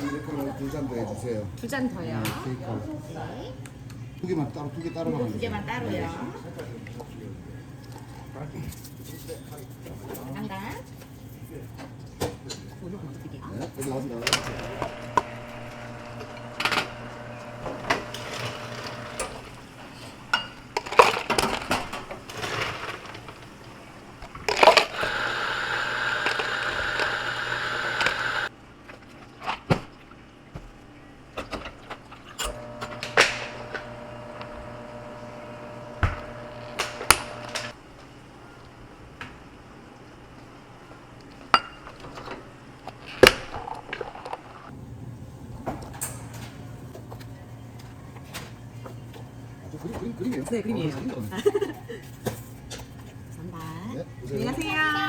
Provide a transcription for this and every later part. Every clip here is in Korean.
아메리카노 두잔 더 해주세요. 두 잔 더요. 케이크. 두 개만 따로 두 개 따로 두 개만 따로요. 먼저 드게요. 네, 나온다. 그림 그림 그림이에요? 네, 그림이에요. 어, 그림이요. 감사합니다. 네, 보세요. 안녕하세요.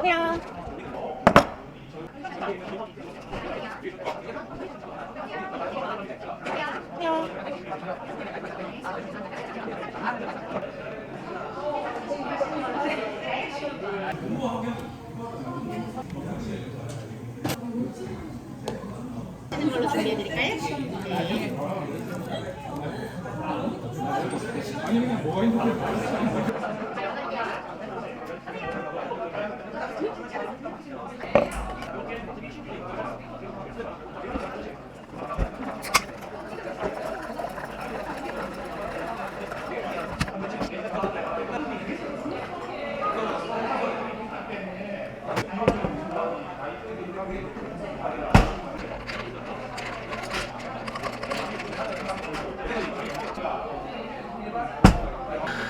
안녕. 안녕. 걸로 준비해드릴까요? 네. 아니 그냥 뭐가 있는데 감사합니다.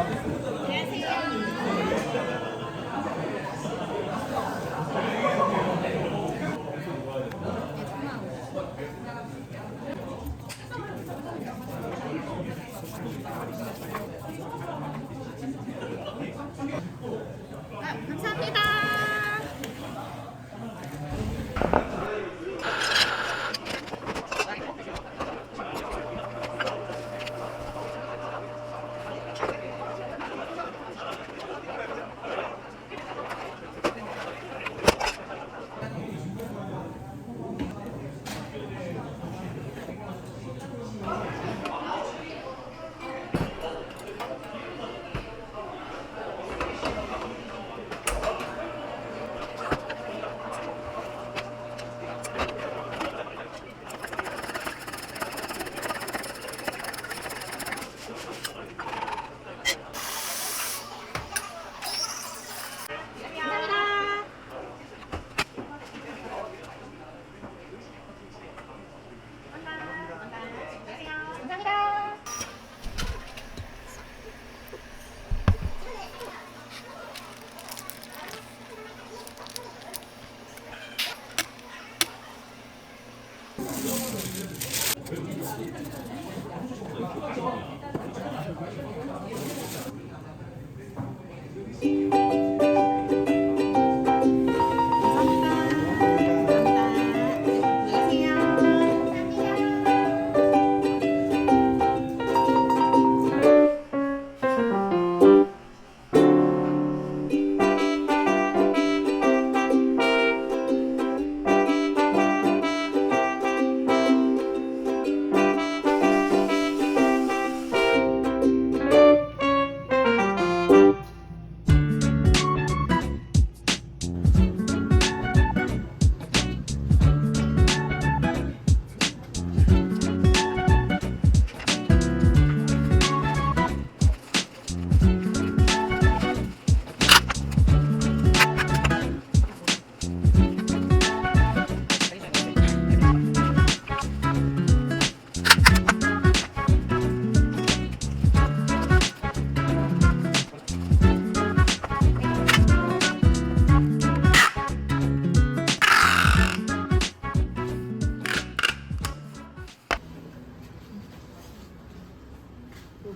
Can I say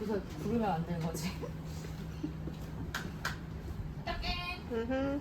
여기서 부르면 안 되는 거지. 음흠.